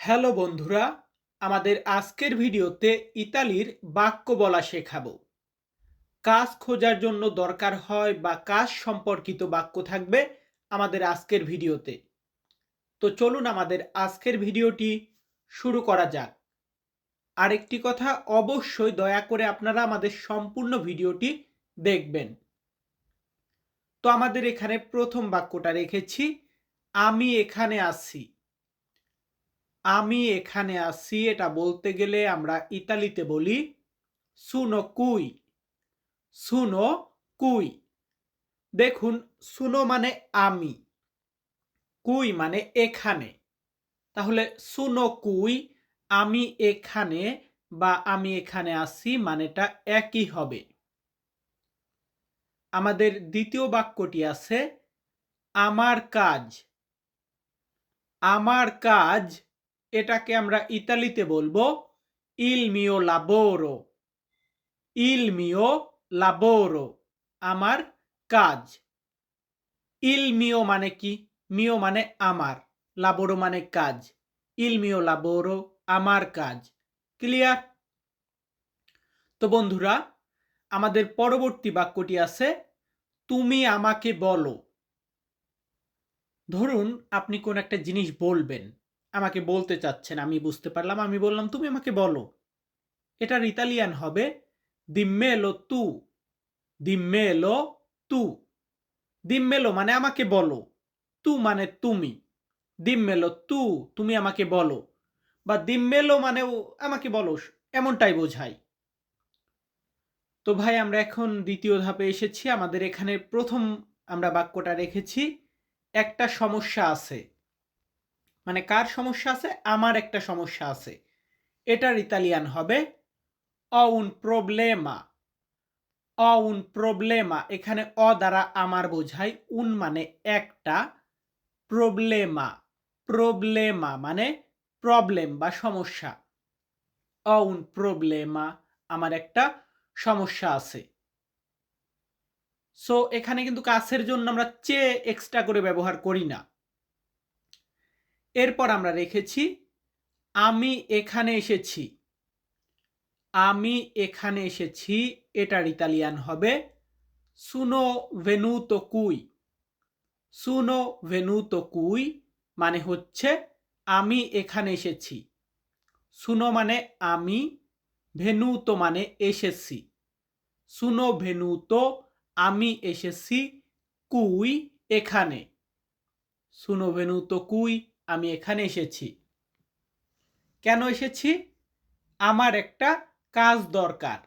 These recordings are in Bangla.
হ্যালো বন্ধুরা, আমাদের আজকের ভিডিওতে ইতালির বাক্য বলা শেখাবো। কাজ খোঁজার জন্য দরকার হয় বা কাজ সম্পর্কিত বাক্য থাকবে আমাদের আজকের ভিডিওতে। তো চলুন আমাদের আজকের ভিডিওটি শুরু করা যাক। আরেকটি কথা, অবশ্যই দয়া করে আপনারা আমাদের সম্পূর্ণ ভিডিওটি দেখবেন। তো আমাদের এখানে প্রথম বাক্যটা রেখেছি, আমি এখানে আছি। আমি এখানে আছি, এটা বলতে গেলে আমরা ইতালিতে বলি সুনো কুই। সুনো কুই। দেখুন, সুনো মানে আমি, কুই মানে এখানে। তাহলে সুনো কুই, আমি এখানে বা আমি এখানে আছি মানেটা একই হবে। আমাদের দ্বিতীয় বাক্যটি আছে, আমার কাজ। আমার কাজ এটাকে আমরা ইতালিতে বলব ইল মিও লাবোরো। ইল মিও লাবোরো, আমার কাজ। ইল মিও মানে কি? মিও মানে আমার, লাবোরো মানে কাজ। ইল মিও লাবোরো, আমার কাজ। ক্লিয়ার? তো বন্ধুরা, আমাদের পরবর্তী বাক্যটি আছে, তুমি আমাকে বলো। ধরুন আপনি কোন একটা জিনিস বলবেন। আমাকে বলতে চাচ্ছেন, আমি বুঝতে পারলাম। আমি বললাম, তুমি আমাকে বলো, এটার ইতালিয়ান হবে, দিম্মেলো তু দিম্মেলো তু, দিম্মেলো মানে আমাকে বলো, তু মানে তুমি, দিম্মেলো তু, তুমি আমাকে বলো, বা দিম্মেলো মানেও আমাকে বলো এমনটাই বোঝায়। তো ভাই, আমরা এখন দ্বিতীয় ধাপে এসেছি। আমাদের এখানে প্রথম আমরা বাক্যটা রেখেছি, একটা সমস্যা আছে। মানে কার সমস্যা আছে? আমার একটা সমস্যা আছে। এটার ইতালিয়ান হবে অউন প্রবলেমা অউন প্রবলেমা এখানে অ দ্বারা আমার বোঝাই উন মানে একটা প্রবলেমা প্রবলেমা মানে প্রবলেম বা সমস্যা। অউন প্রবলেমা আমার একটা সমস্যা আছে। সো এখানে কিন্তু কাছের জন্য আমরা চে এক্সট্রা করে ব্যবহার করি না। এরপর আমরা রেখেছি, আমি এখানে এসেছি। আমি এখানে এসেছি, এটার ইতালিয়ান হবে সুনো ভেনুতো কুই সুনো ভেনুতো কুই মানে হচ্ছে, আমি এখানে এসেছি। সুনো মানে আমি ভেনুতো মানে এসেছি। সুনো ভেনুতো আমি এসেছি কুই এখানে। সুনো ভেনুতো কুই আমি এখানে এসেছি। কেন এসেছি? আমার একটা কাজ দরকার।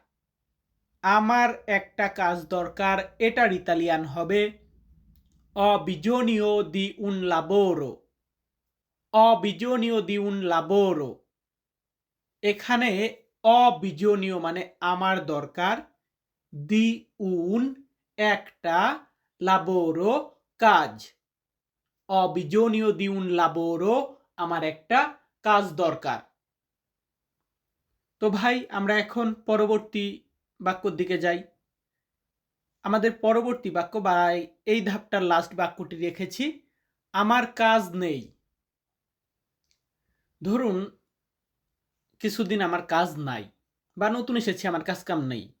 আমার একটা কাজ দরকার, এটার ইতালিয়ান হবে অবিজনীয় দি উন লাবোরো অবিজনীয় দি উন লাবোরো এখানে অবিজনীয় মানে আমার দরকার, দি উন একটা লাবোরো কাজ। অবিজনীয় দিউন লাবোরো আমার একটা কাজ দরকার। তো ভাই, আমরা এখন পরবর্তী বাক্যর দিকে যাই। আমাদের পরবর্তী বাক্য বা এই ধাপটার লাস্ট বাক্যটি রেখেছি, আমার কাজ নেই। ধরুন, কিছুদিন আমার কাজ নাই বা নতুন এসেছি, আমার কাজ কাম নেই।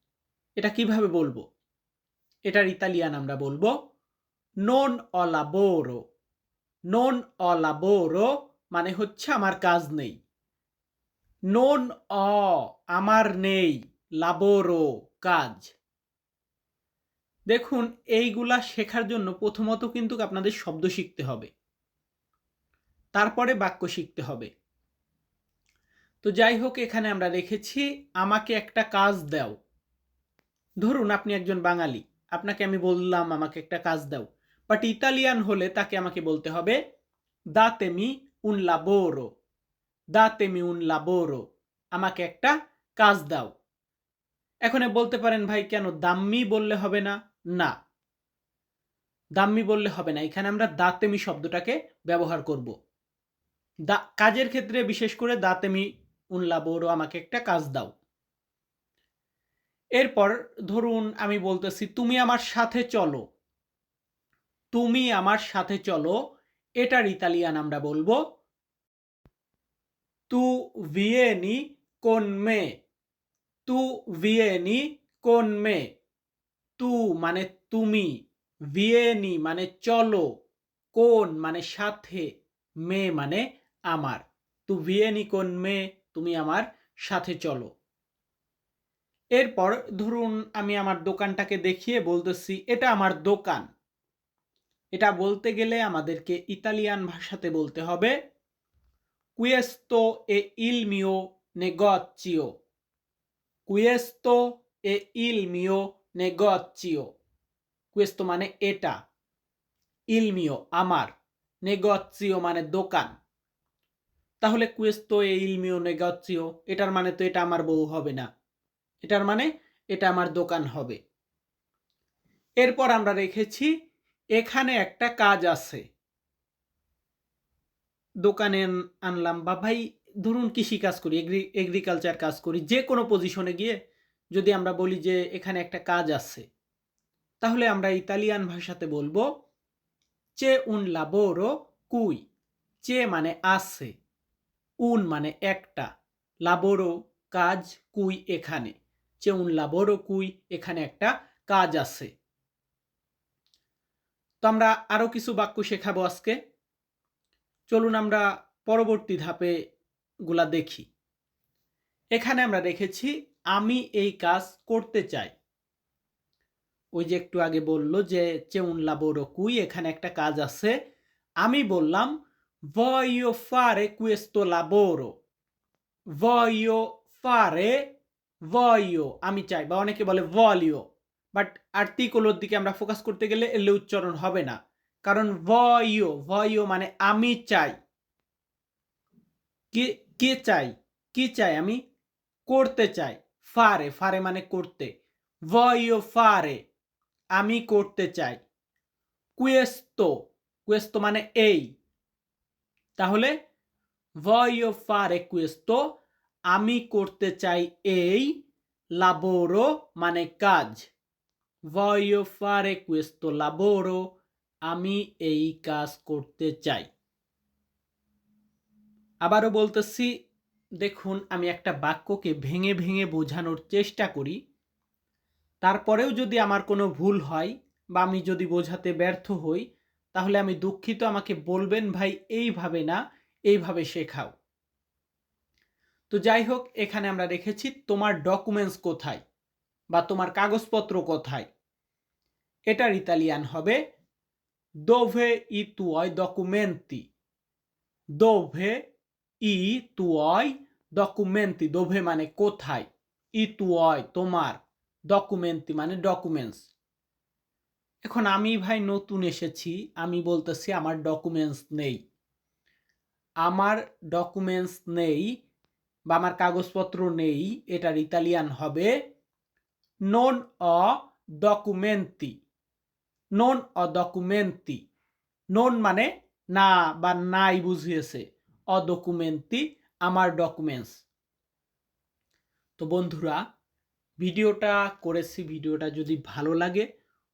এটা কীভাবে বলব? এটার ইতালিয়ান আমরা বলব নন অলাবোরো নন অলাবোরো মানে হচ্ছে আমার কাজ নেই। নন অ আমার নেই লাবোরো কাজ। দেখুন, এইগুলা শেখার জন্য প্রথমত কিন্তু আপনাদের শব্দ শিখতে হবে। তারপরে বাক্য শিখতে হবে। তো যাই হোক, এখানে আমরা রেখেছি, আমাকে একটা কাজ দাও। ধরুন, আপনি একজন বাঙালি, আপনাকে আমি বললাম, আমাকে একটা কাজ দাও। বাট ইতালিয়ান হলে তাকে আমাকে বলতে হবে দাতেমি উন লাবোরো দাতেমি উন লাবোরো আমাকে একটা কাজ দাও। এখন বলতে পারেন, ভাই, কেন দাম্মি বললে হবে না? না। দাম্মি বললে হবে না। এখানে আমরা দাতেমি শব্দটাকে ব্যবহার করব। দা, কাজের ক্ষেত্রে বিশেষ করে দাতেমি উনলা বড় আমাকে একটা কাজ দাও। এরপর ধরুন আমি বলতেছি, তুমি আমার সাথে চলো। তুমি আমার সাথে চলো, এটার ইতালিয়ান আমরা বলব, তু ভিয়েনি কোন মে? তু ভিয়েনি কোন মে? তু মানে তুমি, ভিয়েনি মানে চলো, কোন মানে সাথে, মে মানে আমার। তু ভিয়েনি কোন মে? তুমি আমার সাথে চলো। এরপর ধরুন আমি আমার দোকানটাকে দেখিয়ে বলতেছি, এটা আমার দোকান। এটা বলতে গেলে আমাদেরকে ইতালিয়ান ভাষাতে বলতে হবে কুয়েস্তো এ ইল মিও নে নেগচিও কুয়েস্তো এ ইল মিও নে নেগচিও কুয়েস্তো মানে এটা. ইল মিও আমার নেগচিও মানে দোকান. তাহলে কুয়েস্তো এ ইল মিও নেগচিও এটার মানে তো এটা আমার বউ হবে না। এটার মানে এটা আমার দোকান হবে। এরপর আমরা রেখেছি এখানে একটা কাজ আছে। দোকানে আনলাম, বা ভাই ধরুন কৃষি কাজ করি এগ্রিকালচার কাজ করি, যে কোনো পজিশনে গিয়ে যদি আমরা বলি যে এখানে একটা কাজ আছে, তাহলে আমরা ইতালিয়ান ভাষাতে বলব, চে উন লাবোরো কুই চে মানে আছে উন মানে একটা লাবোরো কাজ কুই এখানে চে উন লাবোরো কুই এখানে একটা কাজ আছে তো আমরা আরও কিছু বাক্য শেখাবো আজকে। চলুন আমরা পরবর্তী ধাপে গুলা দেখি। এখানে আমরা দেখেছি, আমি এই কাজ করতে চাই। ওই যে একটু আগে বলল যে, চেউন লাবোরো কুই এখানে একটা কাজ আছে। আমি বললাম voglio fare questo lavoro voglio fare voglio আমি চাই, বা অনেকে বলে voglio বাট আর্টিকলোর দিকে আমরা ফোকাস করতে গেলে এলে উচ্চারণ হবে না। কারণ voglio voglio মানে আমি চাই। কে কে চাই? কি চাই আমি? করতে চাই। ফারে ফারে মানে করতে। voglio fare আমি করতে চাই। কুয়েস্তো কুয়েস্তো মানে এই। তাহলে voglio fare questo আমি করতে চাই এই। lavoro মানে কাজ। Voglio fare questo lavoro আমি এই কাজ করতে চাই আবারও বলতেছি, দেখুন, আমি একটা বাক্যকে ভেঙে ভেঙে বোঝানোর চেষ্টা করি। তারপরেও যদি আমার কোনো ভুল হয় বা আমি যদি বোঝাতে ব্যর্থ হই, তাহলে আমি দুঃখিত, আমাকে বলবেন, ভাই, এইভাবে না, এইভাবে শেখাও। তো যাই হোক, এখানে আমরা রেখেছি, তোমার ডকুমেন্টস কোথায়? বা তোমার কাগজপত্র কোথায়? এটার ইতালিয়ান হবে, দোভে ই তুয় ডকুমেন্টি দোভে ই তুয় ডকুমেন্টি দোভে মানে কোথায়? ই তুয় তোমার ডকুমেন্টি মানে ডকুমেন্টস এখন আমি ভাই নতুন এসেছি, আমি বলতেছি আমার ডকুমেন্টস নেই। আমার ডকুমেন্টস নেই বা আমার কাগজপত্র নেই, এটার ইতালিয়ান হবে নন অ ডকুমেন্টি নন অ ডকুমেন্টি নন মানে না বা নাই বুঝিয়েছে। অ অডকুমেন্টি আমার ডকুমেন্টস তো বন্ধুরা, ভিডিওটা করেছি, ভিডিওটা যদি ভালো লাগে,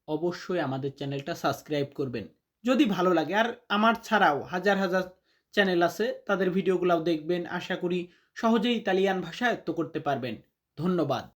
অবশ্যই আমাদের চ্যানেলটা সাবস্ক্রাইব করবেন। যদি ভালো লাগে, আর আমার ছাড়াও হাজার হাজার চ্যানেল আছে, তাদের ভিডিওগুলোও দেখবেন। আশা করি সহজেই ইতালিয়ান ভাষা আয়ত্ত করতে পারবেন। ধন্যবাদ।